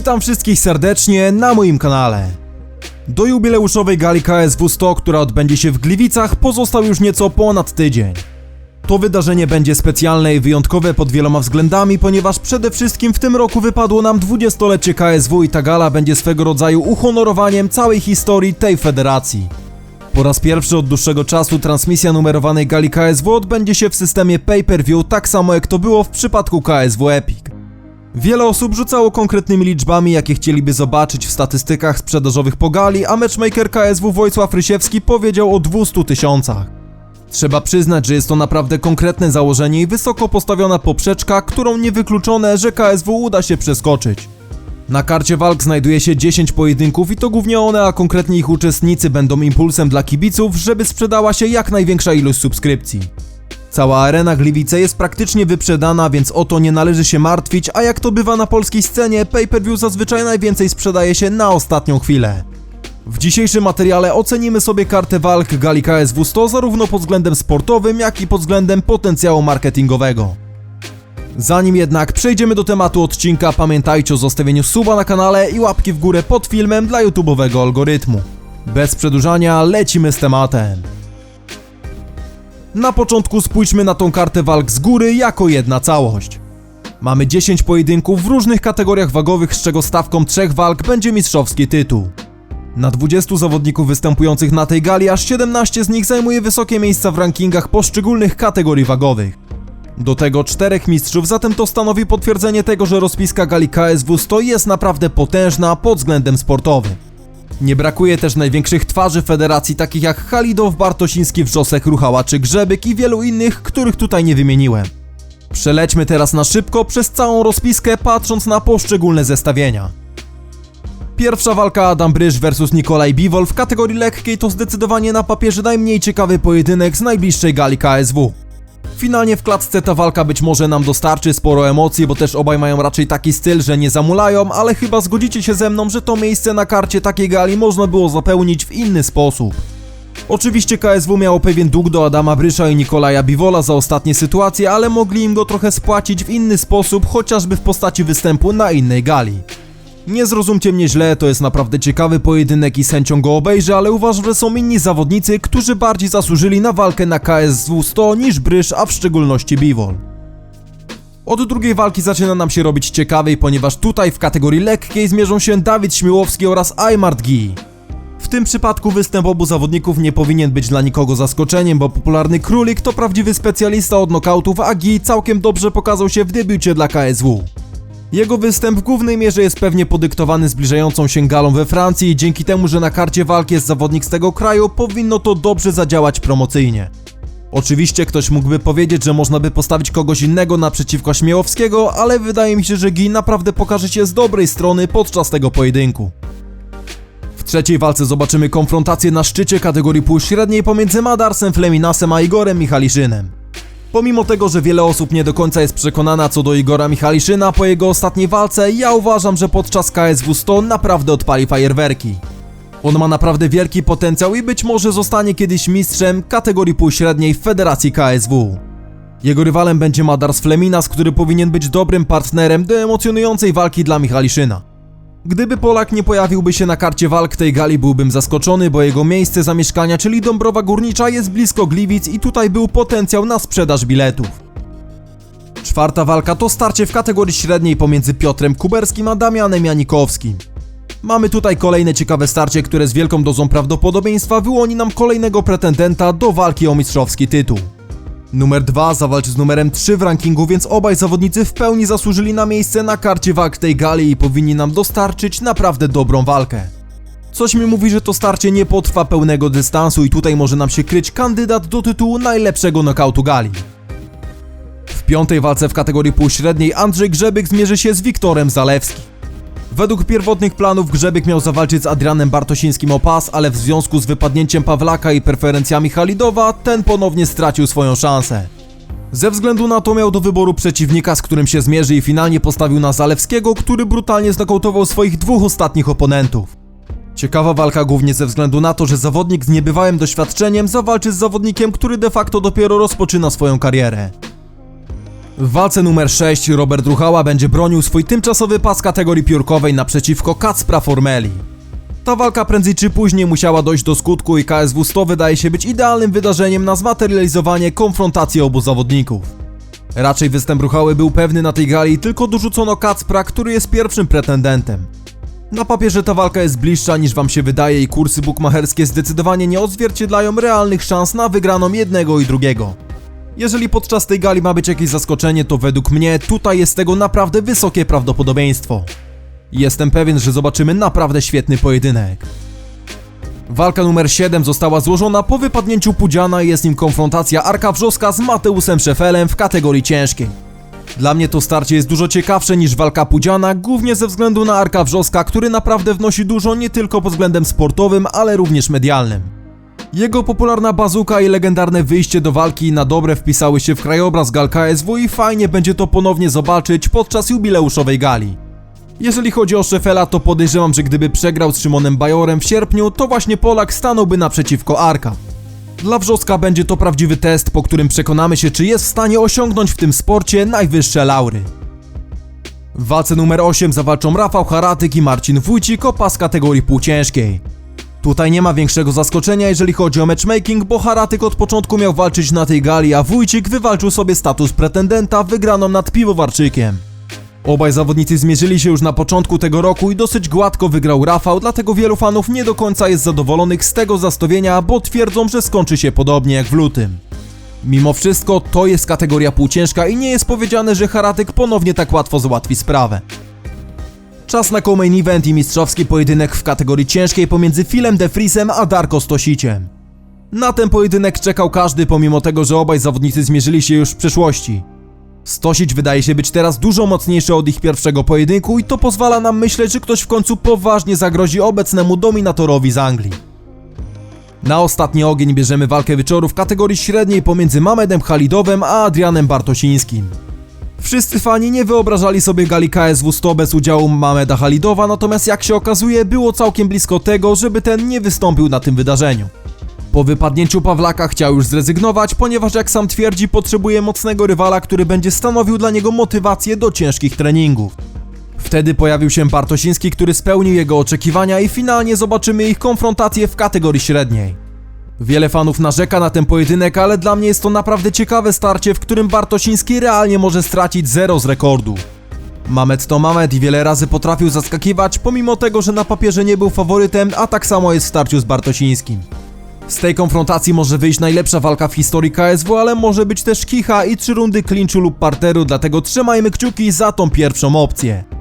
Witam wszystkich serdecznie na moim kanale. Do jubileuszowej gali KSW 100, która odbędzie się w Gliwicach, pozostał już nieco ponad tydzień. To wydarzenie będzie specjalne i wyjątkowe pod wieloma względami, ponieważ przede wszystkim w tym roku wypadło nam 20-lecie KSW i ta gala będzie swego rodzaju uhonorowaniem całej historii tej federacji. Po raz pierwszy od dłuższego czasu transmisja numerowanej gali KSW odbędzie się w systemie pay-per-view, tak samo jak to było w przypadku KSW Epic. Wiele osób rzucało konkretnymi liczbami, jakie chcieliby zobaczyć w statystykach sprzedażowych po gali, a matchmaker KSW Wojsław Rysiewski powiedział o 200 tysiącach. Trzeba przyznać, że jest to naprawdę konkretne założenie i wysoko postawiona poprzeczka, którą niewykluczone, że KSW uda się przeskoczyć. Na karcie walk znajduje się 10 pojedynków i to głównie one, a konkretnie ich uczestnicy będą impulsem dla kibiców, żeby sprzedała się jak największa ilość subskrypcji. Cała arena Gliwice jest praktycznie wyprzedana, więc o to nie należy się martwić, a jak to bywa na polskiej scenie, pay-per-view zazwyczaj najwięcej sprzedaje się na ostatnią chwilę. W dzisiejszym materiale ocenimy sobie kartę walk gali KSW 100 zarówno pod względem sportowym, jak i pod względem potencjału marketingowego. Zanim jednak przejdziemy do tematu odcinka, pamiętajcie o zostawieniu suba na kanale i łapki w górę pod filmem dla YouTube'owego algorytmu. Bez przedłużania, lecimy z tematem. Na początku spójrzmy na tą kartę walk z góry jako jedna całość. Mamy 10 pojedynków w różnych kategoriach wagowych, z czego stawką trzech walk będzie mistrzowski tytuł. Na 20 zawodników występujących na tej gali, aż 17 z nich zajmuje wysokie miejsca w rankingach poszczególnych kategorii wagowych. Do tego czterech mistrzów, zatem to stanowi potwierdzenie tego, że rozpiska gali KSW 100 jest naprawdę potężna pod względem sportowym. Nie brakuje też największych twarzy federacji, takich jak Halidow, Bartosiński, Wrzosek, Ruchała czy Grzebyk i wielu innych, których tutaj nie wymieniłem. Przelećmy teraz na szybko przez całą rozpiskę, patrząc na poszczególne zestawienia. Pierwsza walka Adam Bryż vs Nikolaj Biwol w kategorii lekkiej to zdecydowanie na papierze najmniej ciekawy pojedynek z najbliższej gali KSW. Finalnie w klatce ta walka być może nam dostarczy sporo emocji, bo też obaj mają raczej taki styl, że nie zamulają, ale chyba zgodzicie się ze mną, że to miejsce na karcie takiej gali można było zapełnić w inny sposób. Oczywiście KSW miało pewien dług do Adama Brysza i Nikolaja Biwola za ostatnie sytuacje, ale mogli im go trochę spłacić w inny sposób, chociażby w postaci występu na innej gali. Nie zrozumcie mnie źle, to jest naprawdę ciekawy pojedynek i sędzią go obejrzy, ale uważam, że są inni zawodnicy, którzy bardziej zasłużyli na walkę na KSW 100 niż Bryż, a w szczególności Biwol. Od drugiej walki zaczyna nam się robić ciekawej, ponieważ tutaj w kategorii lekkiej zmierzą się Dawid Śmiłowski oraz Aymart Gi. W tym przypadku występ obu zawodników nie powinien być dla nikogo zaskoczeniem, bo popularny Królik to prawdziwy specjalista od nokautów, a Gi całkiem dobrze pokazał się w debiucie dla KSW. Jego występ w głównej mierze jest pewnie podyktowany zbliżającą się galą we Francji i dzięki temu, że na karcie walki jest zawodnik z tego kraju, powinno to dobrze zadziałać promocyjnie. Oczywiście ktoś mógłby powiedzieć, że można by postawić kogoś innego naprzeciwko Śmiałowskiego, ale wydaje mi się, że Gi naprawdę pokaże się z dobrej strony podczas tego pojedynku. W trzeciej walce zobaczymy konfrontację na szczycie kategorii półśredniej pomiędzy Madarsem Fleminasem a Igorem Michaliszynem. Pomimo tego, że wiele osób nie do końca jest przekonana co do Igora Michaliszyna po jego ostatniej walce, ja uważam, że podczas KSW 100 naprawdę odpali fajerwerki. On ma naprawdę wielki potencjał i być może zostanie kiedyś mistrzem kategorii półśredniej w Federacji KSW. Jego rywalem będzie Madars Fleminas, który powinien być dobrym partnerem do emocjonującej walki dla Michaliszyna. Gdyby Polak nie pojawiłby się na karcie walk tej gali, byłbym zaskoczony, bo jego miejsce zamieszkania, czyli Dąbrowa Górnicza, jest blisko Gliwic i tutaj był potencjał na sprzedaż biletów. Czwarta walka to starcie w kategorii średniej pomiędzy Piotrem Kuberskim a Damianem Janikowskim. Mamy tutaj kolejne ciekawe starcie, które z wielką dozą prawdopodobieństwa wyłoni nam kolejnego pretendenta do walki o mistrzowski tytuł. Numer 2 zawalczy z numerem 3 w rankingu, więc obaj zawodnicy w pełni zasłużyli na miejsce na karcie walk tej gali i powinni nam dostarczyć naprawdę dobrą walkę. Coś mi mówi, że to starcie nie potrwa pełnego dystansu i tutaj może nam się kryć kandydat do tytułu najlepszego nokautu gali. W piątej walce w kategorii półśredniej Andrzej Grzebyk zmierzy się z Wiktorem Zalewskim. Według pierwotnych planów Grzebyk miał zawalczyć z Adrianem Bartosińskim o pas, ale w związku z wypadnięciem Pawlaka i preferencjami Halidowa, ten ponownie stracił swoją szansę. Ze względu na to miał do wyboru przeciwnika, z którym się zmierzy i finalnie postawił na Zalewskiego, który brutalnie znokautował swoich dwóch ostatnich oponentów. Ciekawa walka głównie ze względu na to, że zawodnik z niebywałym doświadczeniem zawalczy z zawodnikiem, który de facto dopiero rozpoczyna swoją karierę. W walce numer 6 Robert Ruchała będzie bronił swój tymczasowy pas kategorii piórkowej naprzeciwko Kacpra Formeli. Ta walka prędzej czy później musiała dojść do skutku i KSW 100 wydaje się być idealnym wydarzeniem na zmaterializowanie konfrontacji obu zawodników. Raczej występ Ruchały był pewny na tej gali, tylko dorzucono Kacpra, który jest pierwszym pretendentem. Na papierze ta walka jest bliższa niż wam się wydaje i kursy bukmacherskie zdecydowanie nie odzwierciedlają realnych szans na wygraną jednego i drugiego. Jeżeli podczas tej gali ma być jakieś zaskoczenie, to według mnie tutaj jest tego naprawdę wysokie prawdopodobieństwo. Jestem pewien, że zobaczymy naprawdę świetny pojedynek. Walka numer 7 została złożona po wypadnięciu Pudziana i jest nim konfrontacja Arka Wrzoska z Mateusem Szefelem w kategorii ciężkiej. Dla mnie to starcie jest dużo ciekawsze niż walka Pudziana, głównie ze względu na Arka Wrzoska, który naprawdę wnosi dużo nie tylko pod względem sportowym, ale również medialnym. Jego popularna bazuka i legendarne wyjście do walki na dobre wpisały się w krajobraz gal KSW i fajnie będzie to ponownie zobaczyć podczas jubileuszowej gali. Jeżeli chodzi o Szefela, to podejrzewam, że gdyby przegrał z Szymonem Bajorem w sierpniu, to właśnie Polak stanąłby naprzeciwko Arka. Dla Wrzoska będzie to prawdziwy test, po którym przekonamy się, czy jest w stanie osiągnąć w tym sporcie najwyższe laury. W walce numer 8 zawalczą Rafał Haratyk i Marcin Wójcik o pas kategorii półciężkiej. Tutaj nie ma większego zaskoczenia, jeżeli chodzi o matchmaking, bo Haratyk od początku miał walczyć na tej gali, a Wójcik wywalczył sobie status pretendenta wygraną nad Piwowarczykiem. Obaj zawodnicy zmierzyli się już na początku tego roku i dosyć gładko wygrał Rafał, dlatego wielu fanów nie do końca jest zadowolonych z tego zastawienia, bo twierdzą, że skończy się podobnie jak w lutym. Mimo wszystko to jest kategoria półciężka i nie jest powiedziane, że Haratyk ponownie tak łatwo załatwi sprawę. Czas na co-main event i mistrzowski pojedynek w kategorii ciężkiej pomiędzy Filem de Vriesem a Darko Stosiciem. Na ten pojedynek czekał każdy, pomimo tego, że obaj zawodnicy zmierzyli się już w przeszłości. Stosić wydaje się być teraz dużo mocniejszy od ich pierwszego pojedynku i to pozwala nam myśleć, że ktoś w końcu poważnie zagrozi obecnemu dominatorowi z Anglii. Na ostatni ogień bierzemy walkę wieczoru w kategorii średniej pomiędzy Mamedem Halidowem a Adrianem Bartosińskim. Wszyscy fani nie wyobrażali sobie gali KSW 100 bez udziału Mameda Halidowa, natomiast jak się okazuje było całkiem blisko tego, żeby ten nie wystąpił na tym wydarzeniu. Po wypadnięciu Pawlaka chciał już zrezygnować, ponieważ jak sam twierdzi potrzebuje mocnego rywala, który będzie stanowił dla niego motywację do ciężkich treningów. Wtedy pojawił się Bartosiński, który spełnił jego oczekiwania i finalnie zobaczymy ich konfrontację w kategorii średniej. Wiele fanów narzeka na ten pojedynek, ale dla mnie jest to naprawdę ciekawe starcie, w którym Bartosiński realnie może stracić zero z rekordu. Mamet to Mamet i wiele razy potrafił zaskakiwać, pomimo tego, że na papierze nie był faworytem, a tak samo jest w starciu z Bartosińskim. Z tej konfrontacji może wyjść najlepsza walka w historii KSW, ale może być też kicha i trzy rundy klinczu lub parteru, dlatego trzymajmy kciuki za tą pierwszą opcję.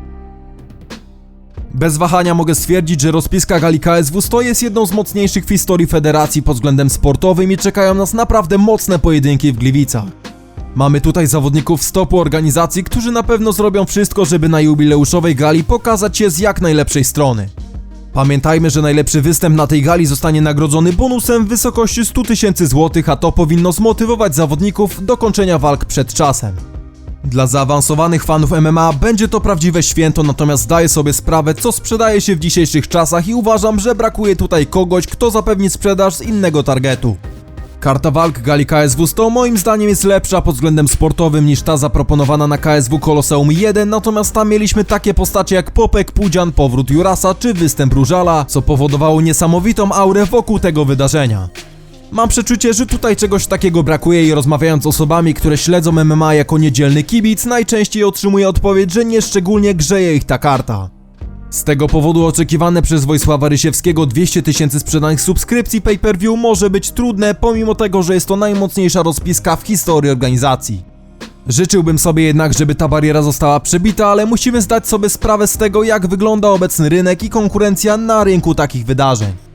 Bez wahania mogę stwierdzić, że rozpiska gali KSW 100 jest jedną z mocniejszych w historii federacji pod względem sportowym i czekają nas naprawdę mocne pojedynki w Gliwicach. Mamy tutaj zawodników z organizacji, którzy na pewno zrobią wszystko, żeby na jubileuszowej gali pokazać się z jak najlepszej strony. Pamiętajmy, że najlepszy występ na tej gali zostanie nagrodzony bonusem w wysokości 100 tysięcy złotych, a to powinno zmotywować zawodników do kończenia walk przed czasem. Dla zaawansowanych fanów MMA będzie to prawdziwe święto, natomiast zdaję sobie sprawę, co sprzedaje się w dzisiejszych czasach i uważam, że brakuje tutaj kogoś, kto zapewni sprzedaż z innego targetu. Karta walk gali KSW 100 moim zdaniem jest lepsza pod względem sportowym niż ta zaproponowana na KSW Koloseum 1, natomiast tam mieliśmy takie postacie jak Popek, Pudzian, powrót Jurasa czy występ Różala, co powodowało niesamowitą aurę wokół tego wydarzenia. Mam przeczucie, że tutaj czegoś takiego brakuje i rozmawiając z osobami, które śledzą MMA jako niedzielny kibic, najczęściej otrzymuję odpowiedź, że nieszczególnie grzeje ich ta karta. Z tego powodu oczekiwane przez Wojsława Rysiewskiego 200 tysięcy sprzedanych subskrypcji pay-per-view może być trudne, pomimo tego, że jest to najmocniejsza rozpiska w historii organizacji. Życzyłbym sobie jednak, żeby ta bariera została przebita, ale musimy zdać sobie sprawę z tego, jak wygląda obecny rynek i konkurencja na rynku takich wydarzeń.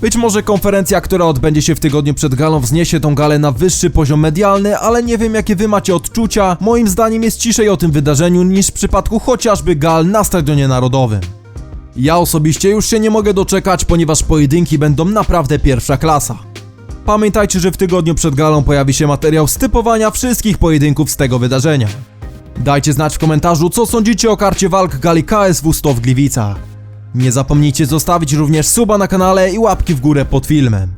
Być może konferencja, która odbędzie się w tygodniu przed galą, wzniesie tą galę na wyższy poziom medialny, ale nie wiem jakie wy macie odczucia. Moim zdaniem jest ciszej o tym wydarzeniu niż w przypadku chociażby gal na Stadionie Narodowym. Ja osobiście już się nie mogę doczekać, ponieważ pojedynki będą naprawdę pierwsza klasa. Pamiętajcie, że w tygodniu przed galą pojawi się materiał z typowania wszystkich pojedynków z tego wydarzenia. Dajcie znać w komentarzu, co sądzicie o karcie walk gali KSW 100 w Gliwicach. Nie zapomnijcie zostawić również suba na kanale i łapki w górę pod filmem.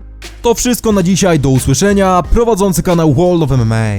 To wszystko na dzisiaj, do usłyszenia, prowadzący kanał World of MMA.